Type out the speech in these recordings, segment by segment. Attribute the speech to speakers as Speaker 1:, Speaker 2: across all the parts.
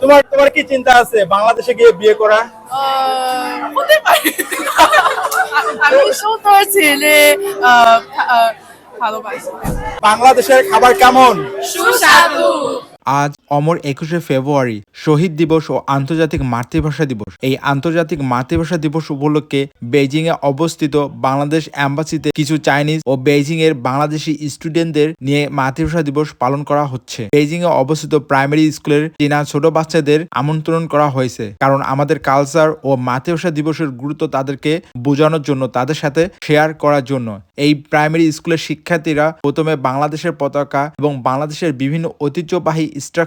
Speaker 1: তোমার তোমার কি চিন্তা আছে? বাংলাদেশে গিয়ে বিয়ে করা?
Speaker 2: আহ, হতে পারে। আমি সুন্দর ছেলে ভালোবাসি।
Speaker 1: বাংলাদেশের খাবার কেমন?
Speaker 2: সুস্বাদু।
Speaker 3: আজ অমর একুশে ফেব্রুয়ারি, শহীদ দিবস ও আন্তর্জাতিক মাতৃভাষা দিবস। এই আন্তর্জাতিক মাতৃভাষা দিবস উপলক্ষে বেইজিং এ অবস্থিত বাংলাদেশ অ্যাম্বাসিতে কিছু চাইনিজ ও বেইজিং এর বাংলাদেশি স্টুডেন্টদের নিয়ে মাতৃভাষা দিবস পালন করা হচ্ছে। বেইজিং এ অবস্থিত প্রাইমারি স্কুলের চীনা ছোট বাচ্চাদের আমন্ত্রণ করা হয়েছে। কারণ আমাদের কালচার ও মাতৃভাষা দিবসের গুরুত্ব তাদেরকে বোঝানোর জন্য, তাদের সাথে শেয়ার করার জন্য। এই প্রাইমারি স্কুলের শিক্ষার্থীরা প্রথমে বাংলাদেশের পতাকা এবং বাংলাদেশের বিভিন্ন ঐতিহ্যবাহী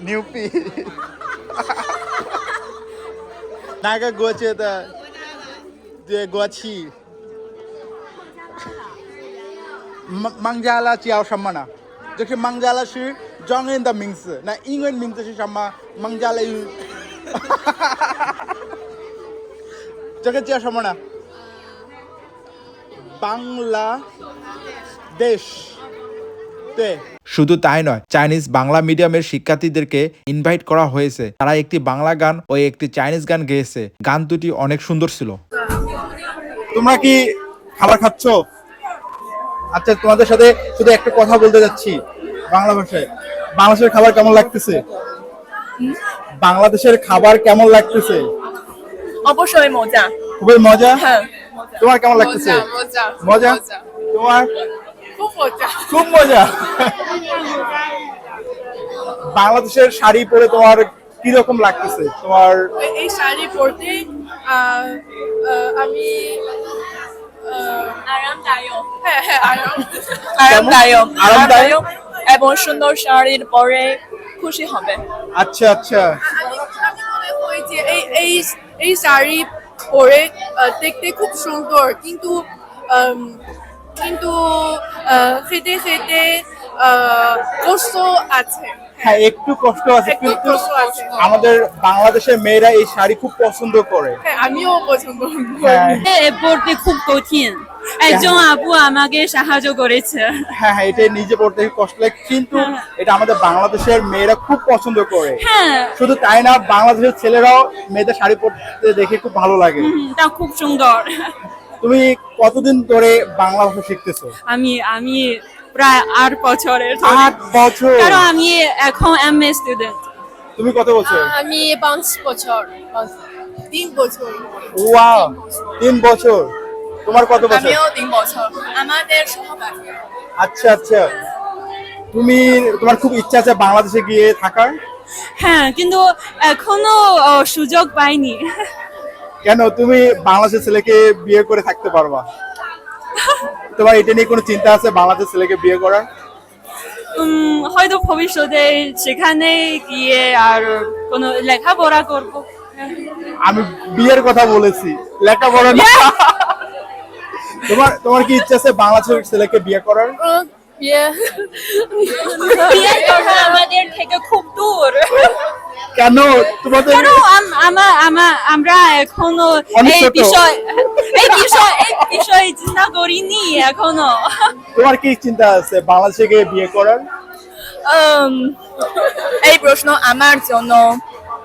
Speaker 1: 牛逼！哪个国家的？对国旗。孟加拉叫什么呢？就是孟加拉是中文的名字，那英文名字是什么？孟加拉语。哈哈哈哈哈！这个叫什么呢？Bangla dish。
Speaker 3: শুধু তাই নয় চাইনিজ বাংলা মিডিয়ামের শিক্ষার্থীদেরকে ইনভাইট করা হয়েছে। তারা একটি বাংলা গান ও একটি চাইনিজ গান গেয়েছে। গান দুটি অনেক সুন্দর ছিল।
Speaker 1: তোমরা কি খাবার খাচ্ছ? আচ্ছা তোমাদের সাথে শুধু একটা কথা বলতে যাচ্ছি বাংলা ভাষায়। বাংলাদেশের খাবার কেমন লাগতেছে? বাংলাদেশের খাবার কেমন লাগতেছে?
Speaker 2: অবশ্যই মজা।
Speaker 1: খুবই মজা?
Speaker 2: হ্যাঁ।
Speaker 1: তোমার কেমন লাগতেছে?
Speaker 2: মজা?
Speaker 1: মজা। তোমার?
Speaker 2: খুব মজা।
Speaker 1: খুব মজা। বাংলাদেশের শাড়ি পরে তোমার কি রকম লাগতেছে? তোমার
Speaker 2: এই- শাড়ি পরতে আমি আরামদায়ক হ্যাঁ হ্যাঁ আরামদায়ক
Speaker 1: আরামদায়ক?
Speaker 2: এবং সুন্দর শাড়ির পরে খুশি হবে।
Speaker 1: আচ্ছা আচ্ছা।
Speaker 2: যে এই এই এই শাড়ি পরে আহ, দেখতে খুব সুন্দর। কিন্তু কিন্তু খেতে খেতে কষ্ট আছে।
Speaker 1: হ্যাঁ একটু কষ্ট আছে কিন্তু আমাদের বাংলাদেশের মেয়েরা এই শাড়ি খুব পছন্দ করে।
Speaker 2: হ্যাঁ আমিও পছন্দ
Speaker 1: হ্যাঁ।
Speaker 2: করি
Speaker 4: পড়তে খুব কঠিন। একজন আপু আমাকে সাহায্য করেছে।
Speaker 1: হ্যাঁ হ্যাঁ এটা নিজে পড়তে খুব কষ্ট লাগে কিন্তু এটা আমাদের বাংলাদেশের মেয়েরা খুব পছন্দ করে।
Speaker 4: হ্যাঁ।
Speaker 1: শুধু তাই না বাংলাদেশের ছেলেরাও মেয়েদের শাড়ি পরতে দেখে খুব ভালো লাগে।
Speaker 4: হুম, তা খুব সুন্দর।
Speaker 1: তুমি কতদিন ধরে বাংলা ভাষা শিখতেছো?
Speaker 4: আমি আমি প্রায় আট বছরের
Speaker 1: আট বছর?
Speaker 4: কারণ আমি এখন এম এ স্টুডেন্ট
Speaker 1: তুমি কত বছর?
Speaker 2: আমি পাঁচ বছর। তিন বছর।
Speaker 1: ওয়াও তিন বছর। তোমার কত বছর?
Speaker 2: আমিও তিন বছর। আমাদের সহপাঠী।
Speaker 1: আচ্ছা আচ্ছা। তুমি তোমার খুব ইচ্ছা আছে বাংলাদেশে গিয়ে থাকার?
Speaker 4: হ্যাঁ কিন্তু এখনও সুযোগ পাইনি।
Speaker 1: কেন তুমি বাংলাদেশের ছেলেকে বিয়ে করে থাকতে পারবা? তোমার এটা নিয়ে কোনো চিন্তা আছে বাংলাদেশের ছেলেকে বিয়ে করার?
Speaker 4: উম, হয়তো ভবিষ্যতে সেখানে গিয়ে আর কোনো লেখাপড়া করব।
Speaker 1: আমি বিয়ের কথা বলেছি লেখাপড়া না। তোমার তোমার কি ইচ্ছা আছে বাংলাদেশের ছেলেকে বিয়ে করার?
Speaker 4: আমাদের থেকে খুব দূর।
Speaker 1: কেন? তোমাদের
Speaker 4: আমরা এখনও
Speaker 1: অনেক
Speaker 4: এই বিষয় এই বিষয় এই বিষয়ে চিন্তা করিনি এখনও।
Speaker 1: তোমার কি চিন্তা আছে? বাংলাদেশে গিয়ে বিয়ে করার?
Speaker 2: উম, এই প্রশ্ন আমার জন্য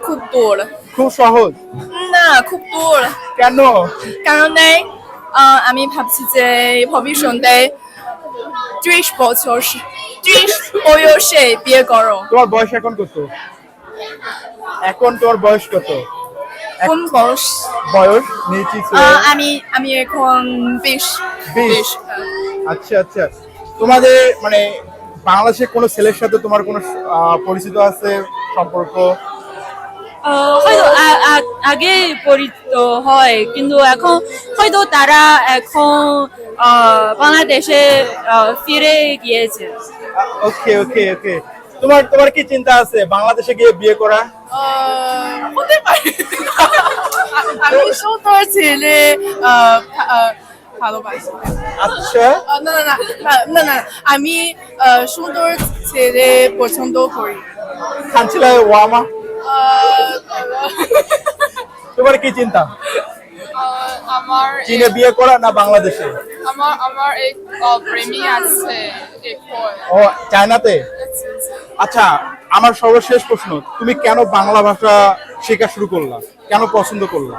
Speaker 2: খুব দূর।
Speaker 1: খুব সহজ।
Speaker 2: না খুব দূর।
Speaker 1: কেন?
Speaker 2: কারণ আহ, আমি ভাবছি যে ভবিষ্যতে ত্রিশ বছর ত্রিশ বয়সে বিয়ে করো।
Speaker 1: তোমার বয়স এখন কত? এখন তোমার বয়স কত?
Speaker 2: কোন বয়স?
Speaker 1: বয়স নিয়েছি
Speaker 2: আমি আমি এখন বিশ।
Speaker 1: বিশ? আচ্ছা আচ্ছা। তোমাদের মানে বাংলাদেশের কোনো ছেলের সাথে তোমার কোনো পরিচিত আছে সম্পর্ক?
Speaker 4: হয়তো আগে পরিচিত হয় কিন্তু এখন হয়তো তারা এখন বাংলাদেশে ফিরে গিয়েছে।
Speaker 1: ওকে ওকে ওকে তোমার তোমার কি চিন্তা আছে? বাংলাদেশে গিয়ে বিয়ে করা?
Speaker 2: হতে পারে। আমি সুন্দর ছেলে ভালোবাসি।
Speaker 1: আচ্ছা।
Speaker 2: না না না না, আমি সুন্দর ছেলে পছন্দ করি।
Speaker 1: খানছিলা ওয়ামা। তোমার কি চিন্তা?
Speaker 5: আমার
Speaker 1: চীনে বিয়ে করা না বাংলাদেশে?
Speaker 5: আমার আমার এক প্রেমী আছে
Speaker 1: ও চায়নাতে? আচ্ছা আমার সর্বশেষ প্রশ্ন তুমি কেন বাংলা ভাষা শেখা শুরু করলা? কেন পছন্দ করলা?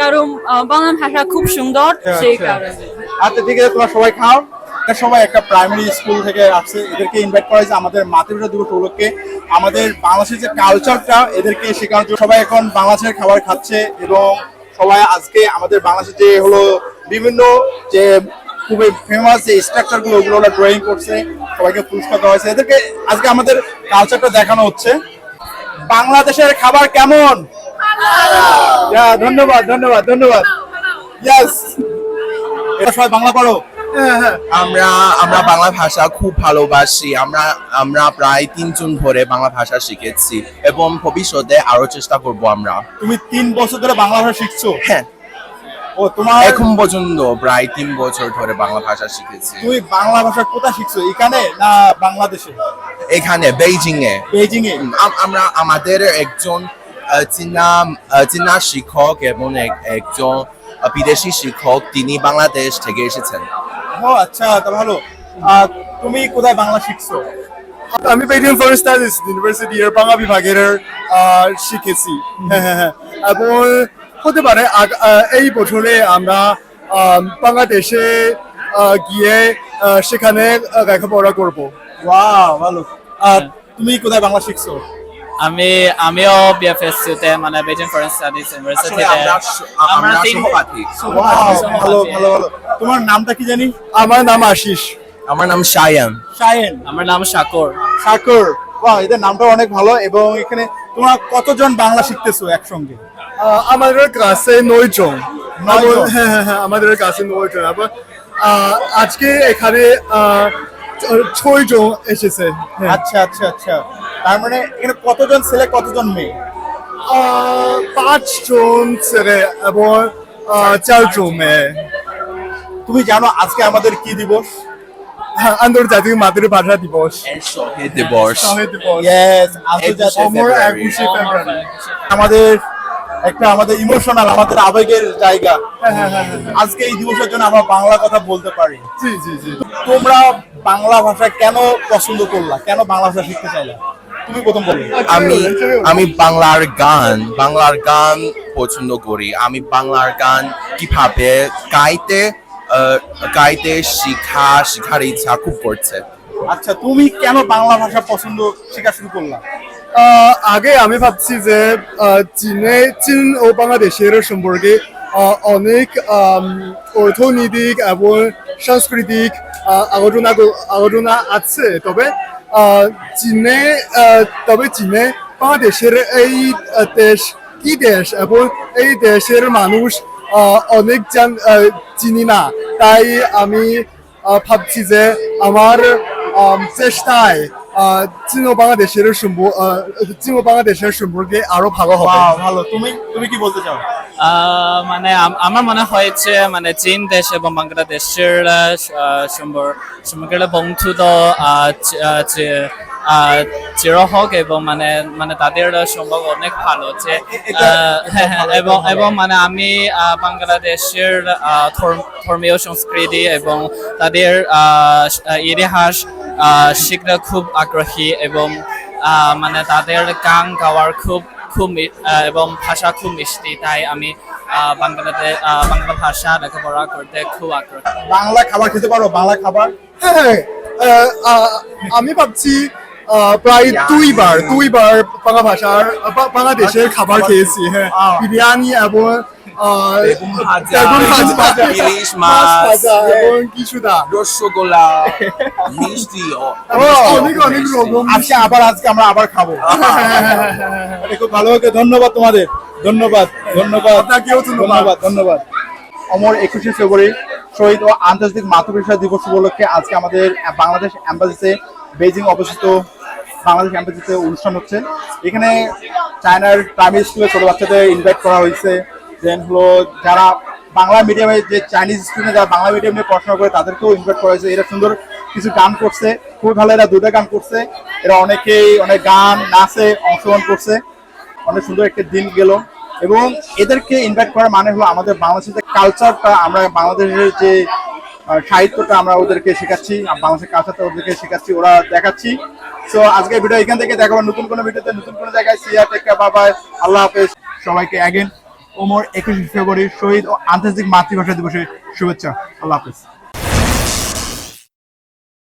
Speaker 4: কারণ বাংলা ভাষা খুব সুন্দর সেই
Speaker 1: আচ্ছা।
Speaker 4: কারণে।
Speaker 1: আচ্ছা ঠিক আছে তোমরা সবাই খাও। সবাই একটা প্রাইমারি স্কুল থেকে আসছে এদেরকে ইনভাইট করা হয়েছে আমাদের মাতৃভাষা দিবস উপলক্ষে আমাদের বাংলাদেশের যে কালচারটা এদেরকে শেখানোর জন্য সবাই এখন বাংলাদেশের খাবার খাচ্ছে এবং সবাই আজকে আমাদের বাংলাদেশের যে হলো বিভিন্ন যে খুবই ফেমাস যে স্ট্রাকচারগুলো ওগুলো ওরা ড্রয়িং করছে সবাইকে পুরস্কার দেওয়া হয়েছে। এদেরকে আজকে আমাদের কালচারটা দেখানো হচ্ছে। বাংলাদেশের খাবার কেমন? ধন্যবাদ ধন্যবাদ ধন্যবাদ। ইয়েস এটা সবাই বাংলা পড়ো।
Speaker 6: আমরা আমরা বাংলা ভাষা খুব ভালোবাসি। আমরা আমরা প্রায় তিনজন ধরে বাংলা ভাষা শিখেছি এবং ভবিষ্যতে আরও চেষ্টা করব আমরা।
Speaker 1: তুমি তিন বছর ধরে বাংলা ভাষা শিখছো?
Speaker 6: হ্যাঁ।
Speaker 1: ও তোমার
Speaker 6: এখন পর্যন্ত প্রায় তিন বছর ধরে বাংলা ভাষা শিখেছি।
Speaker 1: তুমি বাংলা ভাষা কোথায় শিখছো? এখানে না বাংলাদেশে?
Speaker 6: এখানে বেইজিং এ
Speaker 1: বেইজিং এ
Speaker 6: আমরা আমাদের একজন চীনা চীনা শিক্ষক এবং এক- একজন বিদেশি শিক্ষক তিনি বাংলাদেশ থেকে এসেছেন।
Speaker 1: ও আচ্ছা তা ভালো। তুমি কোথায় বাংলা শিখছো?
Speaker 7: আমি বেডিয়াম ফরেন স্টাডিজ ইউনিভার্সিটি এর বাংলা বিভাগের আহ, শিখেছি। হ্যাঁ হ্যাঁ হ্যাঁ। এবং হতে পারে এই বছরে আমরা আহ, বাংলাদেশে গিয়ে সেখানে লেখাপড়া করব।
Speaker 1: ওয়াও ভালো। আর তুমি কোথায় বাংলা শিখছো?
Speaker 8: আমি আমিও বিএফএসসিতে মানে বেজিং ফরেন স্টাডিজ ইউনিভার্সিটিতে
Speaker 6: আমরা
Speaker 8: তিন-
Speaker 1: ভালো ভালো ভালো। তোমার নামটা কি জানি?
Speaker 7: আমার নাম আশিস।
Speaker 6: আমার নাম শায়ান
Speaker 1: শায়েন
Speaker 8: আমার নাম শাকর।
Speaker 1: সাকর বাহ এদের নামটা অনেক ভালো এবং এখানে তোমরা কতজন বাংলা শিখতেছো একসঙ্গে?
Speaker 7: আহ, আমাদের ক্লাসে নয় জন
Speaker 1: নয় জন?
Speaker 7: এবং- হ্যাঁ হ্যাঁ হ্যাঁ আমাদের ক্লাসে নয় জন আহ, আজকে এখানে ছয় জন এসেছে হ্যাঁ।
Speaker 1: আচ্ছা আচ্ছা আচ্ছা। তার মানে এখানে কতজন ছেলে কতজন মেয়ে?
Speaker 7: আহ, পাঁচজন ছেলে এবং চারজন মেয়ে।
Speaker 1: তুমি জানো আজকে আমাদের কি দিবস?
Speaker 7: হ্যাঁ, আন্তর্জাতিক মাতৃভাষা দিবস।
Speaker 6: দিবস।
Speaker 1: আমাদের একটা আমাদের ইমোশনাল আমাদের আবেগের জায়গা। আজকে এই দিবসের জন্য আমরা বাংলা কথা বলতে পারি।
Speaker 7: জি জি জি।
Speaker 1: তোমরা বাংলা ভাষা কেন পছন্দ করলা? কেন বাংলা ভাষা শিখতে চাইলা? তুমি প্রথম বলো।
Speaker 6: আমি আমি বাংলার গান বাংলার গান পছন্দ করি। আমি বাংলার গান কীভাবে গাইতে আহ, গাইতে শিখা শিখার ইচ্ছা খুব করছে।
Speaker 1: আচ্ছা তুমি কেন বাংলা ভাষা পছন্দ শেখা শুরু করলা?
Speaker 7: আগে আমি ভাবছি যে চীনে, চীন ও বাংলাদেশের সম্পর্কে অনেক অর্থনৈতিক এবং সাংস্কৃতিক আলোচনা আলোচনা আছে। তবে চীনে তবে চীনে বাংলাদেশের এই দেশ কি দেশ এবং এই দেশের মানুষ অনেক জান চিনি না। তাই আমি ভাবছি যে আমার চেষ্টায় চীন ও বাংলাদেশের সম্পর্ক চীন ও বাংলাদেশের সম্পর্কে আরও ভালো হবে।
Speaker 1: ভালো। তুমি তুমি কি বলতে চাও?
Speaker 8: মানে আমার মনে হয়েছে মানে চীন দেশ এবং বাংলাদেশের সম্পর্কের বন্ধুত্ব আহ, চি- আহ, চি- আহ, চির হোক এবং মানে মানে তাদের সম্পর্ক অনেক ভালো যে হ্যাঁ হ্যাঁ এবং এবং মানে আমি বাংলাদেশের ধর্ম- ধর্মীয় সংস্কৃতি এবং তাদের ইতিহাস আহ, শিখতে খুব আগ্রহী এবং আহ, মানে তাদের গান গাওয়ার খুব খুব মি- এবং ভাষা খুব মিষ্টি তাই আমি বাংলাতে বাংলা ভাষা লেখাপড়া করতে খুব আগ্রহী।
Speaker 1: বাংলা খাবার খেতে পারো বাংলা খাবার?
Speaker 7: হ্যাঁ আহ, আহ, আমি ভাবছি প্রায় দুইবার দুইবার বাংলা ভাষার বাংলাদেশের খাবার খেয়েছি হ্যাঁ। বিরিয়ানি এবং
Speaker 6: বেগুন ভাজা, ইলিশ
Speaker 7: মাছ এবং কিছুটা
Speaker 6: রসগোল্লা মিষ্টি
Speaker 7: অনেক অনেক রকম
Speaker 1: আজকে আবার আজকে আমরা আবার খাব। খুব ভালো হবে ধন্যবাদ তোমাদের। ধন্যবাদ ধন্যবাদ
Speaker 7: ধন্যবাদ।
Speaker 1: ধন্যবাদ অমর একুশে ফেব্রুয়ারি শহীদ ও আন্তর্জাতিক মাতৃভাষা দিবস উপলক্ষে আজকে আমাদের বাংলাদেশ এম্বাসিতে বেজিং অবস্থিত বাংলাদেশ ক্যাম্পাসিতে অনুষ্ঠান হচ্ছে। এখানে চায়নার প্রাইমারি স্কুলে ছোট বাচ্চাদের ইনভাইট করা হয়েছে। দেন হলো যারা বাংলা মিডিয়ামে যে চাইনিজ স্টুডেন্ট যারা বাংলা মিডিয়াম নিয়ে পড়াশোনা করে তাদেরকেও ইনভাইট করা হয়েছে। এরা সুন্দর কিছু গান করছে। খুবই ভালো এরা দুটো গান করছে। এরা অনেকেই অনেক গান, নাচে অংশগ্রহণ করছে। অনেক সুন্দর একটা দিন গেল। এবং এদেরকে ইনভাইট করার মানে হলো আমাদের বাংলাদেশের যে কালচারটা আমরা বাংলাদেশের যে সাহিত্যটা আমরা ওদেরকে শেখাচ্ছি বাংলাদেশের কালচারটা ওদেরকে শেখাচ্ছি, ওরা দেখাচ্ছি। সো আজকে ভিডিও এখান থেকে দেখাবো। নতুন কোনো ভিডিওতে নতুন কোনো জায়গায়। সিয়া টেকা বাবাই আল্লাহ হাফেজ। সবাইকে অ্যাগেন ওমর একুশে ফেব্রুয়ারি শহীদ ও আন্তর্জাতিক মাতৃভাষা দিবসের শুভেচ্ছা। আল্লাহ হাফেজ।